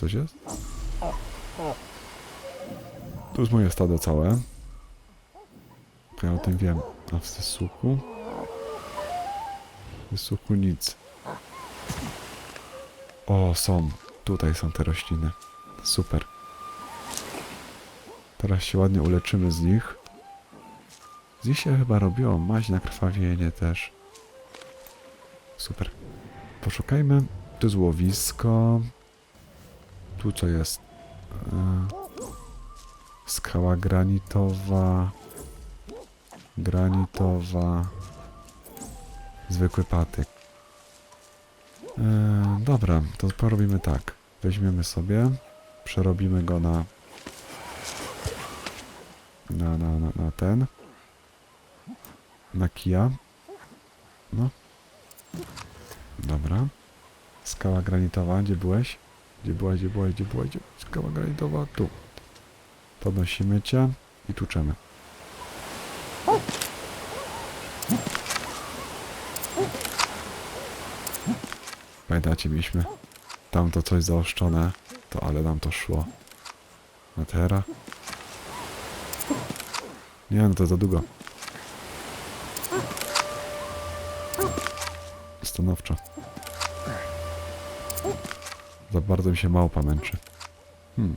coś jest? Tu jest moje stado całe. Ja o tym wiem. A w Sysuku? W Sysuku nic. O, są. Tutaj są te rośliny. Super. Teraz się ładnie uleczymy z nich. Z nich się chyba robiło maź na krwawienie też. Super. Poszukajmy. Tu złowisko. Tu co jest? E, skała granitowa. Granitowa. Zwykły patyk. E, dobra, to porobimy tak. Weźmiemy sobie, przerobimy go na na, na, na, na ten na kija. No. Dobra. Skała granitowa, gdzie byłeś? Gdzie byłaś, gdzie byłaś, gdzie byłaś? Gdzie... Skała granitowa, tu. Podnosimy cię i tuczemy. Pamiętacie, mieliśmy tam to coś zaoszczone, to ale nam to szło. A teraz? Nie, no to za długo. Stanowczo. Za bardzo mi się małpa męczy. Hmm.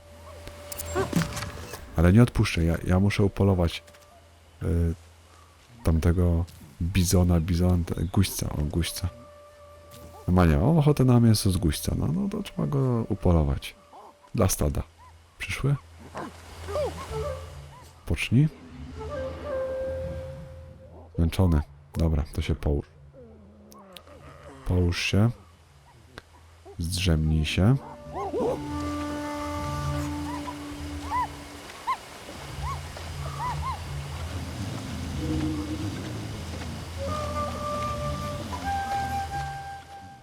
Ale nie odpuszczę, ja, ja muszę upolować y, tamtego bizona, bizon, te- guźca, o guźca. Normalnie, mam ochotę na mięso z guźca, no, no to trzeba go upolować. Dla stada. Przyszły? Pocznij. Zmęczony. Dobra, to się połóż. Połóż się. Zdrzemnij się.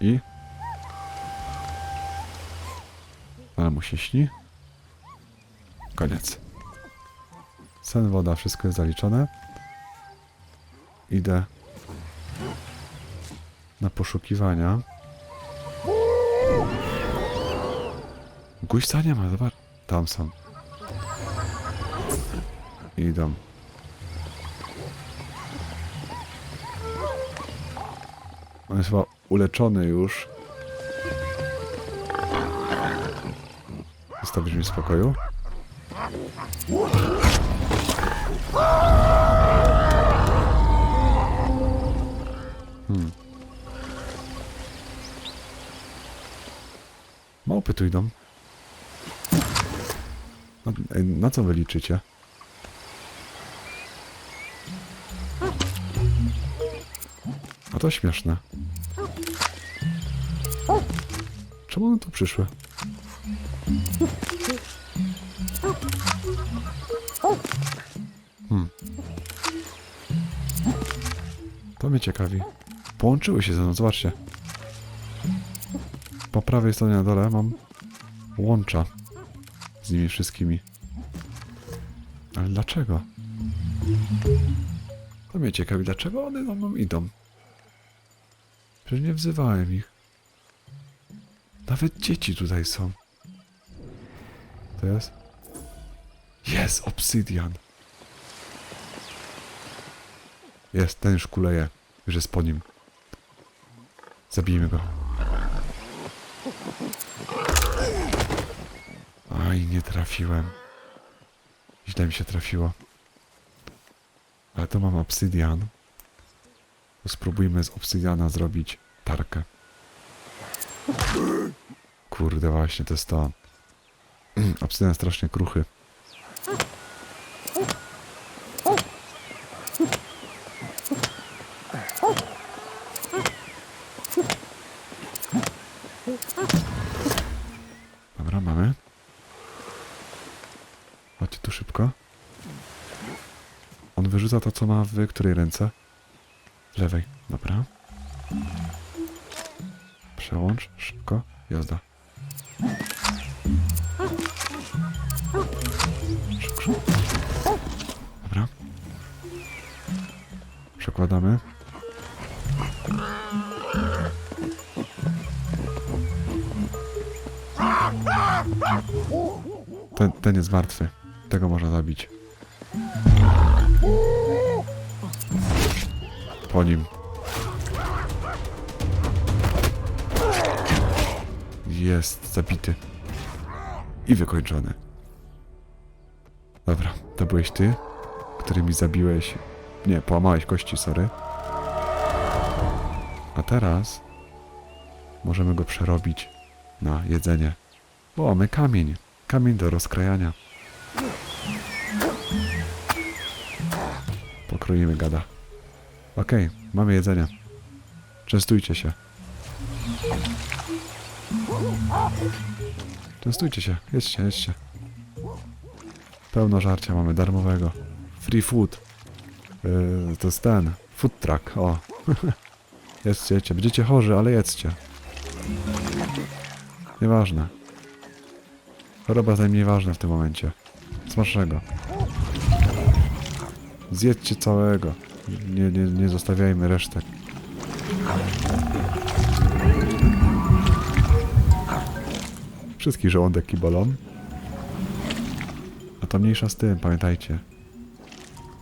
I? Ale mu się śni. Koniec. Sen, woda, wszystko jest zaliczone. Idę na poszukiwania. Guźca nie ma, zobacz. Tam są. Idą. On jest chyba uleczony już. Zostawisz mi w spokoju? Hmm. Małpy tu idą. Na, co wy liczycie? A to śmieszne. Czemu one tu przyszły? Hmm. To mnie ciekawi. Połączyły się ze mną, zobaczcie. Po prawej stronie na dole mam łącza z nimi wszystkimi. Ale dlaczego? To mnie ciekawi, dlaczego one za mną idą. Przecież nie wzywałem ich. Nawet dzieci tutaj są. To jest? Jest obsydian. Jest, ten już kuleje. Już jest po nim. Zabijmy go. Aj, nie trafiłem. Źle mi się trafiło. Ale to mam obsydian. To spróbujmy z obsydiana zrobić tarkę. Kurde, właśnie, to jest to. Obsydian strasznie kruchy. Dobra, mamy. Chodźcie tu szybko. On wyrzuca to, co ma w której ręce? Lewej. Dobra. Przełącz. Szybko. Jazda. Szybko. Dobra. Przekładamy. Ten, ten jest martwy. Tego można zabić. Po nim. Jest zabity. I wykończony. Dobra, to byłeś ty, który mi zabiłeś. Nie, połamałeś kości, sorry. A teraz możemy go przerobić na jedzenie. Bo mamy kamień. Kamień do rozkrajania. Pokroimy gada. Okej, mamy jedzenie. Częstujcie się. Częstujcie się, jedźcie, jedźcie. Pełno żarcia mamy, darmowego. Free food. Yy, to jest ten, food truck, o. jedźcie, jedźcie, będziecie chorzy, ale jedzcie. Nieważne. Choroba jest najmniej ważna w tym momencie. Smacznego. Zjedźcie całego. Nie, nie, nie zostawiajmy resztek. Wszystkich żołądek i bolą. A to mniejsza z tym, pamiętajcie.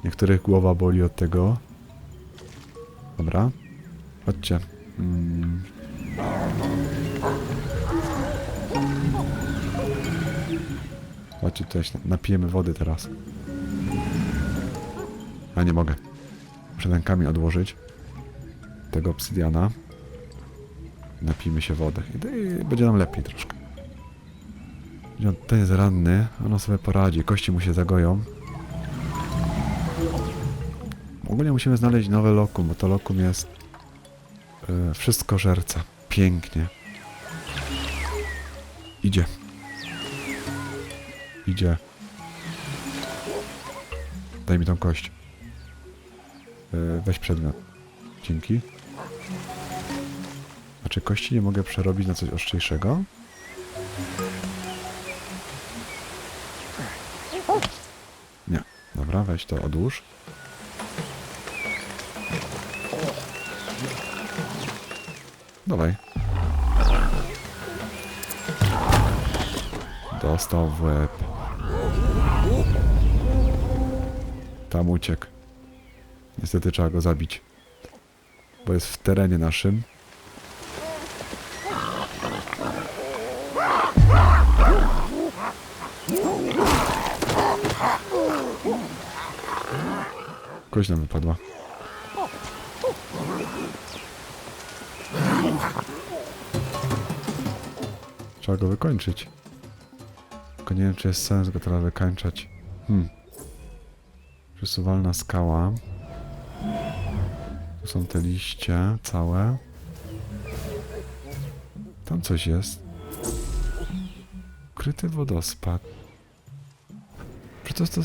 Niektórych głowa boli od tego. Dobra. Chodźcie. Mm. Chodźcie tutaj, napijemy wody teraz. Ja nie mogę. Muszę rękami odłożyć tego obsydiana. Napijmy się wody. I, będzie nam lepiej troszkę. On ten jest ranny, ono sobie poradzi. Kości mu się zagoją. Ogólnie musimy znaleźć nowe lokum, bo to lokum jest yy, wszystko żerca. Pięknie. Idzie. Idzie. Daj mi tą kość. Yy, weź przedmiot. Dzięki. A czy kości nie mogę przerobić na coś ostrzejszego? Nie. Dobra, weź to odłóż. Dawaj. Dostał w łeb. Tam uciekł. Niestety trzeba go zabić. Bo jest w terenie naszym. Kość nam wypadła. Trzeba go wykończyć. Tylko nie wiem, czy jest sens go teraz wykańczać. Hmm. Przesuwalna skała. Są te liście całe. Tam coś jest. Ukryty wodospad. Jest to...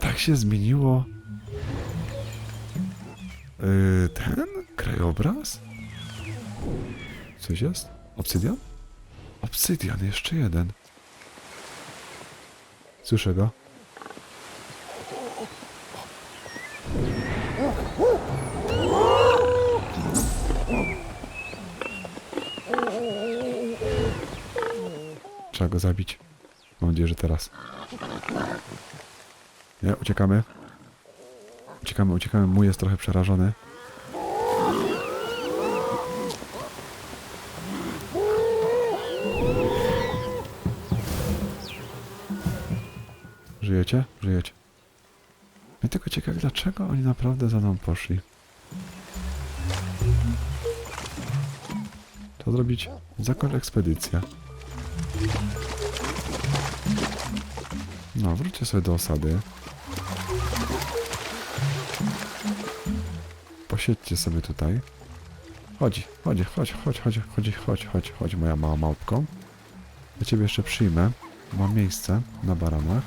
Tak się zmieniło... Yy, ten krajobraz? Coś jest? Obsydian? Obsydian, jeszcze jeden. Słyszę go. Trzeba go zabić. Mam nadzieję, że teraz. Nie, uciekamy. Uciekamy, uciekamy. Mój jest trochę przerażony. Żyjecie? Żyjecie. Mnie tylko ciekawi, dlaczego oni naprawdę za mną poszli. To zrobić? Zakończ ekspedycję. No, wróćcie sobie do osady. Posiedźcie sobie tutaj. Chodź, chodź, chodź, chodź, chodź, chodź, chodź, chodź, chodź, moja mała małpko. Ja ciebie jeszcze przyjmę. Mam miejsce na baranach.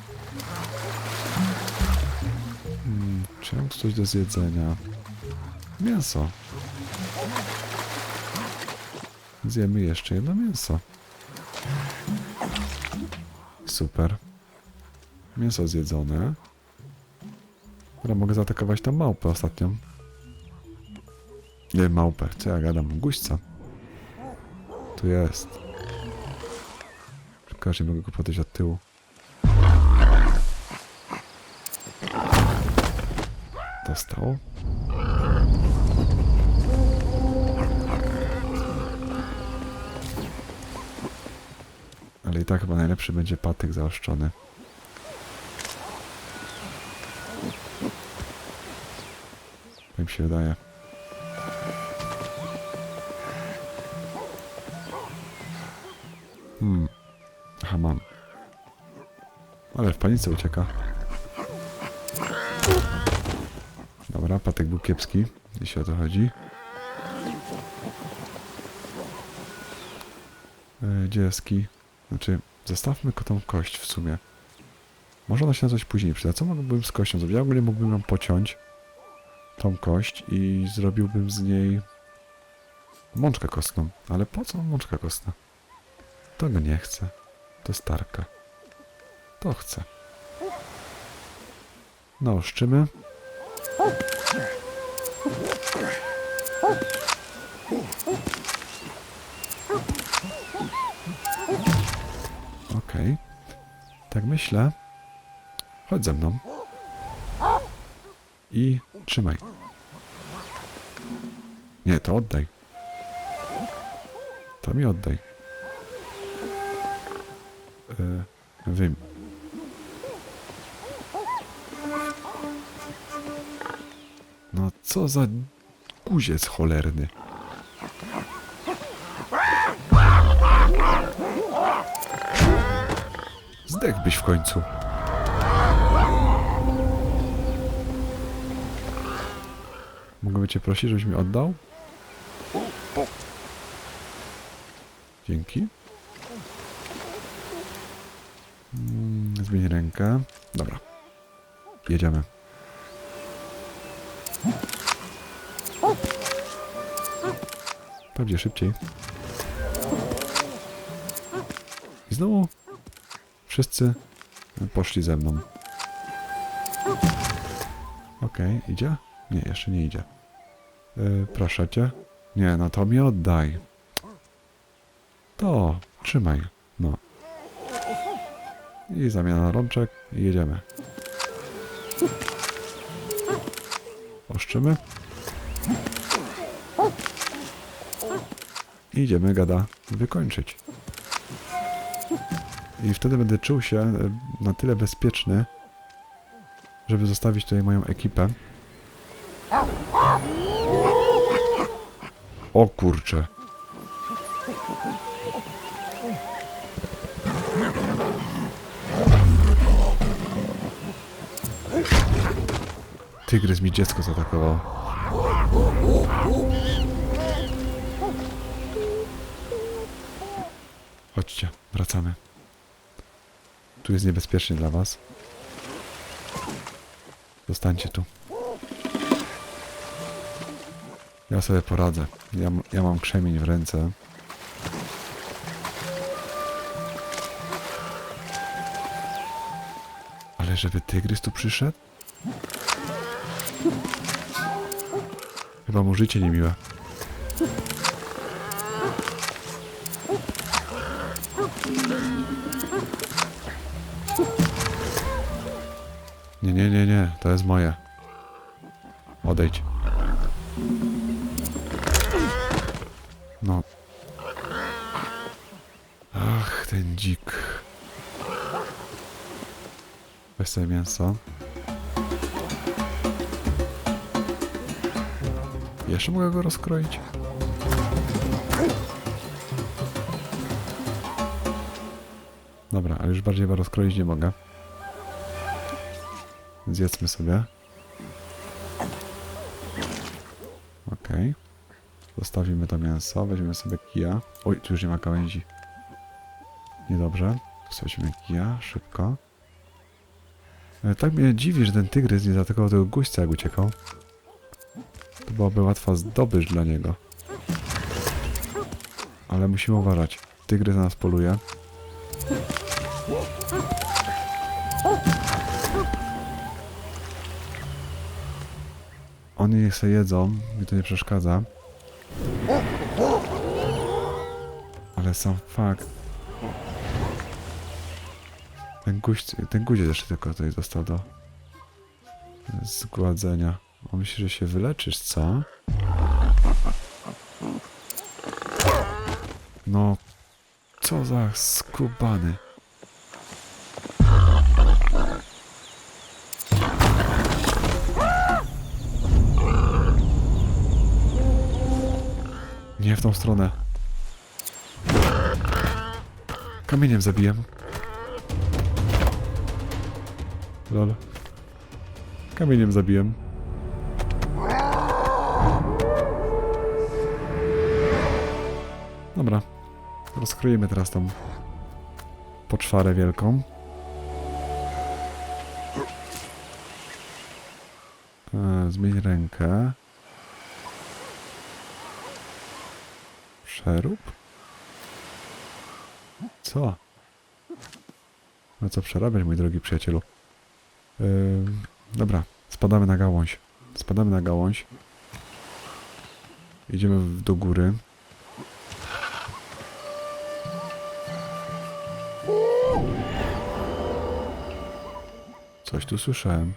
Hmm, czy mam coś do zjedzenia? Mięso. Zjemy jeszcze jedno mięso. Super. Mięso zjedzone. Dobra, mogę zaatakować tą małpę ostatnią. Nie, małpę. Co ja gadam? Guźca. Tu jest. Nie mogę go podejść od tyłu. Dostał. Ale i tak chyba najlepszy będzie patyk zaoszczony. Tak mi się wydaje. Hmm. Aha, mam. Ale w panice ucieka. Dobra, patek był kiepski, jeśli o to chodzi. Yy, gdzie? Znaczy, zostawmy tą kość w sumie. Może ona się na coś później przyda. Co mógłbym z kością zrobić? Ja ogólnie mógłbym ją pociąć. Tą kość i zrobiłbym z niej mączkę kostną. Ale po co mączka kostna? Tego nie chcę. To starka. To chcę. Naoszczymy. Okej. Tak myślę. Chodź ze mną. I trzymaj. Nie, to oddaj. To mi oddaj. Yy, wy... No co za guziec cholerny. Zdechłbyś w końcu. Mogę cię prosić, żebyś mi oddał? Dzięki. Mm, Zmień rękę. Dobra. Jedziemy. Pewnie szybciej. I znowu wszyscy poszli ze mną. Okej, idzie? Nie, jeszcze nie idzie. Yy, proszę cię. Nie, no to mi oddaj. To, trzymaj. No. I zamiana rączek i jedziemy. Oszczymy. I idziemy gada wykończyć. I wtedy będę czuł się e, na tyle bezpieczny, żeby zostawić tutaj moją ekipę. O kurcze. Tygrys mi dziecko zaatakował. Chodźcie, wracamy. Tu jest niebezpiecznie dla was. Zostańcie tu. Ja sobie poradzę. Ja, ja mam krzemień w ręce. Ale żeby tygrys tu przyszedł? Chyba mu życie niemiłe. Nie, nie, nie, nie. To jest moje. Odejdź. No. Ach, ten dzik. Weź sobie mięso. Jeszcze mogę go rozkroić? Dobra, ale już bardziej go rozkroić nie mogę. Zjedzmy sobie. Okej. Zostawimy to mięso, weźmiemy sobie kija. Oj, tu już nie ma gałęzi. Niedobrze. Zostawimy kija, szybko. E, Tak mnie dziwi, że ten tygrys nie zaatakował tego guźca, jak uciekał. To byłaby łatwa zdobycz dla niego. Ale musimy uważać. Tygrys na nas poluje. Oni niech se jedzą, mi to nie przeszkadza. Ale sam fakt. Ten guź, ten guziec jeszcze tylko tutaj został do zgładzenia. Myśli, że się wyleczysz, co? No, co za skubany. W tą stronę. Kamieniem zabiję. Lol. Kamieniem zabiłem. Dobra. Rozkroimy teraz tą poczwarę wielką. E, zmień rękę. Przerób? Co? No co przerabiać, mój drogi przyjacielu? Yy, dobra, spadamy na gałąź. Spadamy na gałąź. Idziemy w- do góry. Coś tu słyszałem.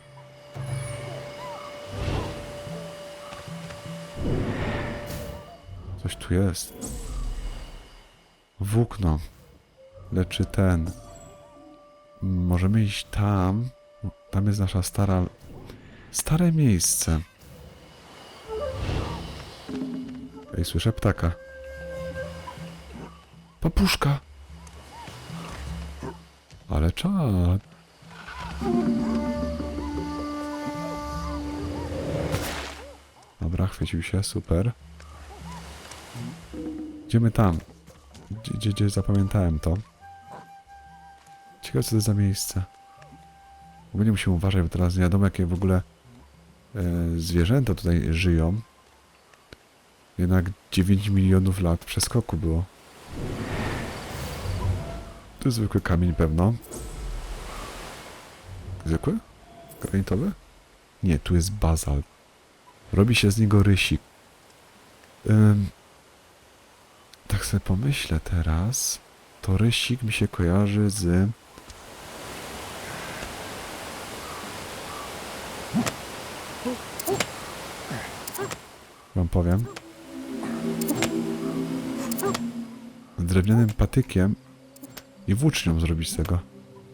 Coś tu jest. Włókno. Leczy ten. Możemy iść tam. Tam jest nasza stara. Stare miejsce. Ej, słyszę ptaka. Papuszka. Ale czad. Dobra, chwycił się, super. Idziemy tam. Gdzie, gdzie, gdzie zapamiętałem to. Ciekawe co to za miejsce. Ogólnie musimy uważać, bo teraz nie wiadomo jakie w ogóle e, zwierzęta tutaj żyją. Jednak 9 milionów lat przeskoku było. To jest zwykły kamień pewno. Zwykły? Granitowy? Nie, tu jest bazalt. Robi się z niego rysik. Ym, tak sobie pomyślę teraz, to rysik mi się kojarzy z... Wam powiem. Z drewnianym patykiem i włócznią zrobić z tego.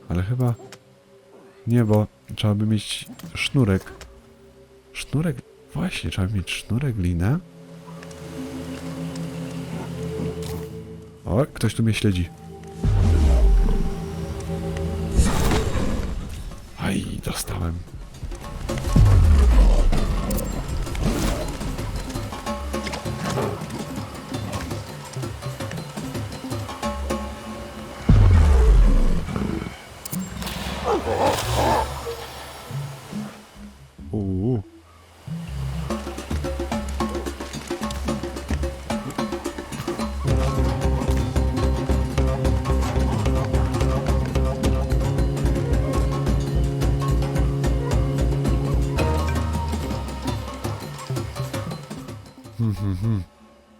Ale chyba... Nie, bo trzeba by mieć sznurek. Sznurek? Właśnie, trzeba by mieć sznurek, linę. O, ktoś tu mnie śledzi. Aj, dostałem.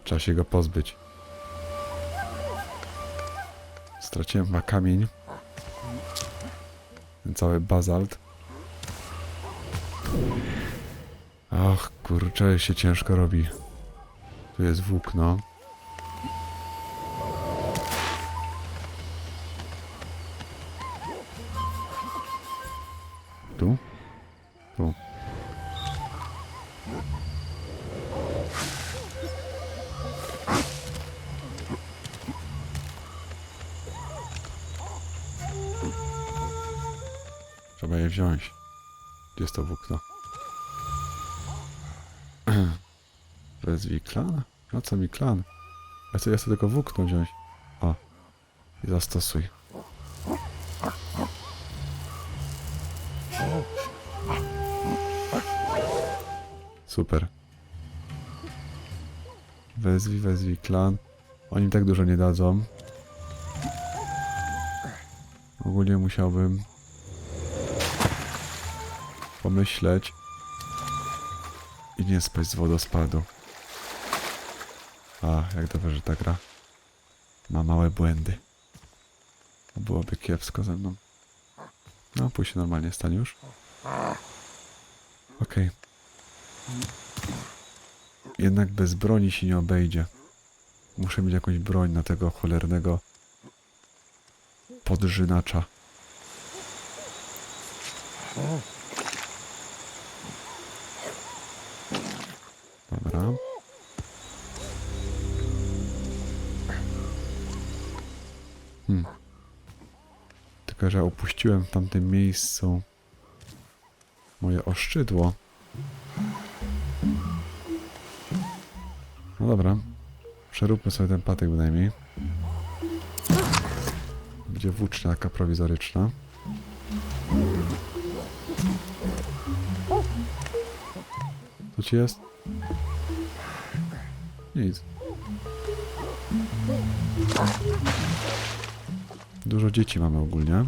Trzeba się go pozbyć. Straciłem chyba kamień. Ten cały bazalt. Ach, kurczę, się ciężko robi. Tu jest włókno. Tu? Wziąć. Gdzie jest to włókno? Wezwij klan? A co mi klan? Ja chcę, ja chcę tylko włókno wziąć. O. I zastosuj. Super. Wezwij, wezwij klan. Oni tak dużo nie dadzą. Ogólnie musiałbym pomyśleć i nie spać z wodospadu. A, jak dobrze, że ta gra Ma małe błędy. To byłoby kiepsko ze mną. No, pójść normalnie stanie już. Okej. Jednak bez broni się nie obejdzie. Muszę mieć jakąś broń na tego cholernego podrzynacza. Tylko, że opuściłem w tamtym miejscu moje oszczydło. No dobra. Przeróbmy sobie ten patyk bynajmniej. Będzie włócznia taka prowizoryczna. Co ci jest? Nic. Dużo dzieci mamy ogólnie.